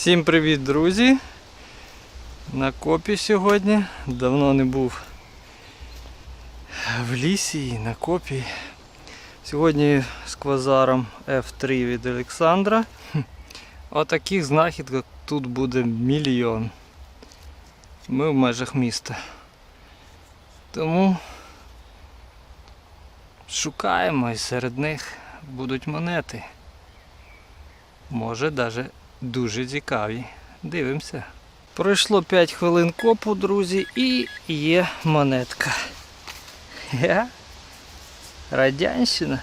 Всім привіт, друзі! На копі сьогодні. Давно не був в лісі і на копі. Сьогодні з квазаром F3 від Олександра. Отаких знахідок тут буде мільйон. Ми в межах міста. Тому шукаємо і серед них будуть монети. Може навіть дуже цікаві. Дивимося. Пройшло 5 хвилин копу, друзі, і є монетка. Хе. Радянщина.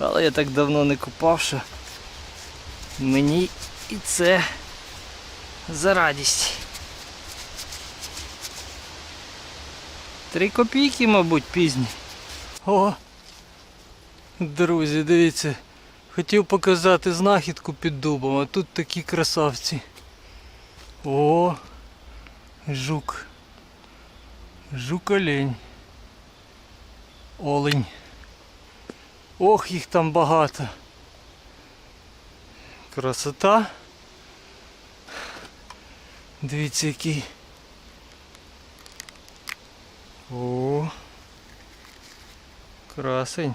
Але я так давно не копав, що мені і це за радість. Три копійки, мабуть, пізні. О! Друзі, дивіться. Хотів показати знахідку під дубом, а тут такі красавці. О, жук. Жук олень. Олень. Ох, їх там багато. Красота. Дивіться який. О. Красень.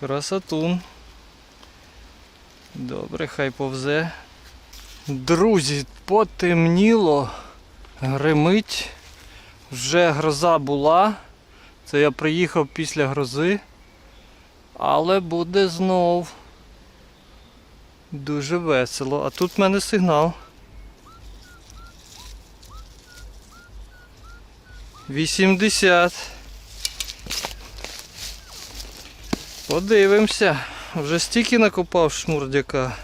Красотун. Добре, хай повзе. Друзі, потемніло, гримить. Вже гроза була. Це я приїхав після грози. Але буде знов. Дуже весело. А тут в мене сигнал. 80. Подивимося. Вже стільки накопав шмурдяка.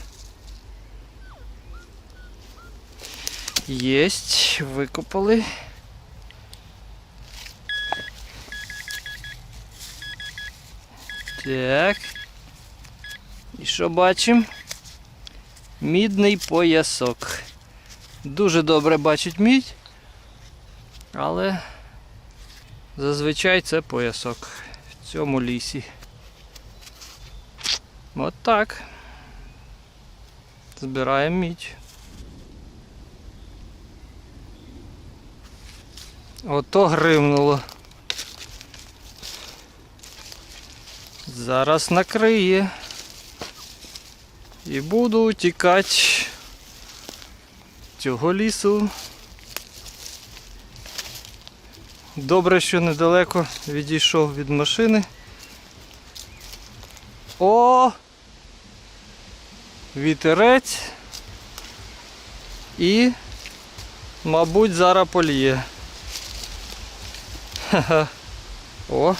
Єсть, викопали. Так. І що бачимо? Мідний поясок. Дуже добре бачить мідь, але зазвичай це поясок в цьому лісі. От так. Збираємо мідь. Ото гримнуло. Зараз накриє. І буду утікати цього лісу. Добре, що недалеко відійшов від машини. О! Вітерець і, мабуть, зараз поліє. Ха-ха. О!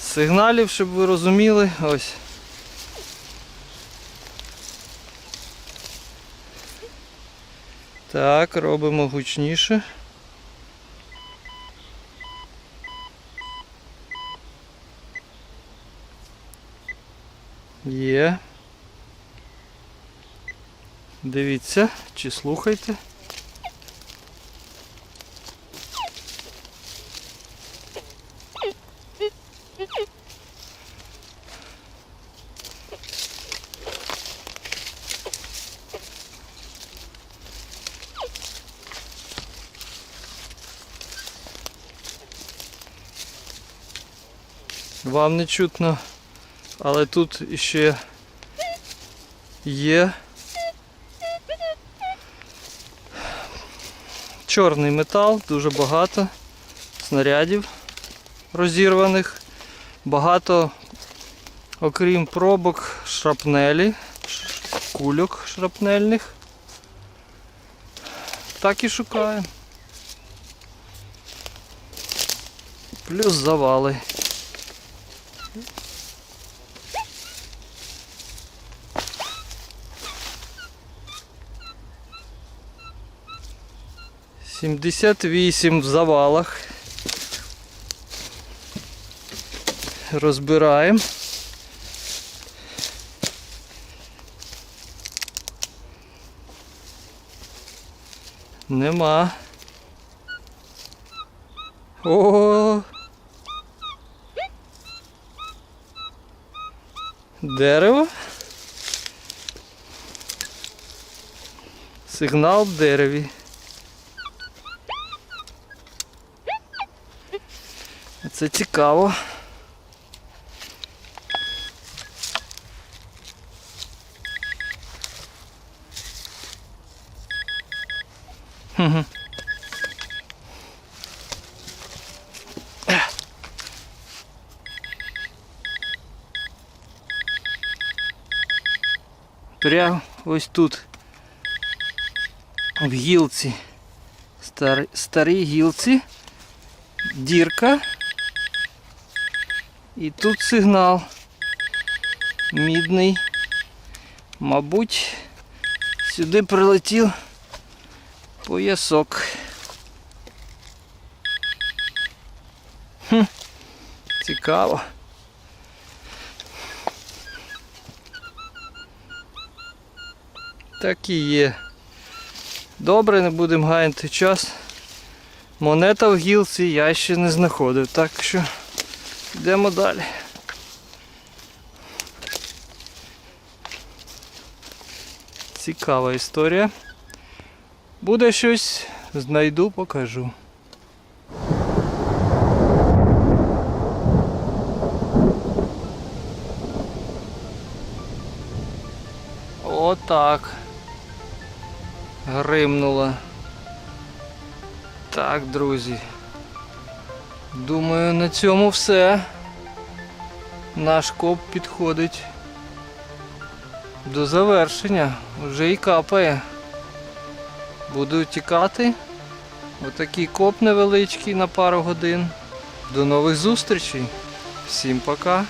Сигналів, щоб ви розуміли, ось. Так, робимо гучніше. Є. Дивіться, чи слухайте. Вам не чутно, але тут ще є чорний метал, дуже багато снарядів розірваних, багато, окрім пробок, шрапнелі, кульок шрапнельних. Так і шукаємо. Плюс завали. Сімдесят вісім в завалах. Розбираємо. Нема. О. Дерево. Сигнал в дереві. Це цікаво. Хм-хм. Прямо ось тут. В гілці. Стар, старій гілці. Дірка. І тут сигнал. Мідний. Мабуть, сюди прилетів поясок. Хм, цікаво. Так і є. Добре, не будемо гаяти час. Монета в гілці я ще не знаходив, так що йдемо далі. Цікава історія. Буде щось, знайду, покажу. Отак. Гримнула. Так, друзі. Думаю, на цьому все. Наш коп підходить до завершення. Вже і капає. Буду тікати. Отакий коп невеличкий на пару годин. До нових зустрічей. Всім пока.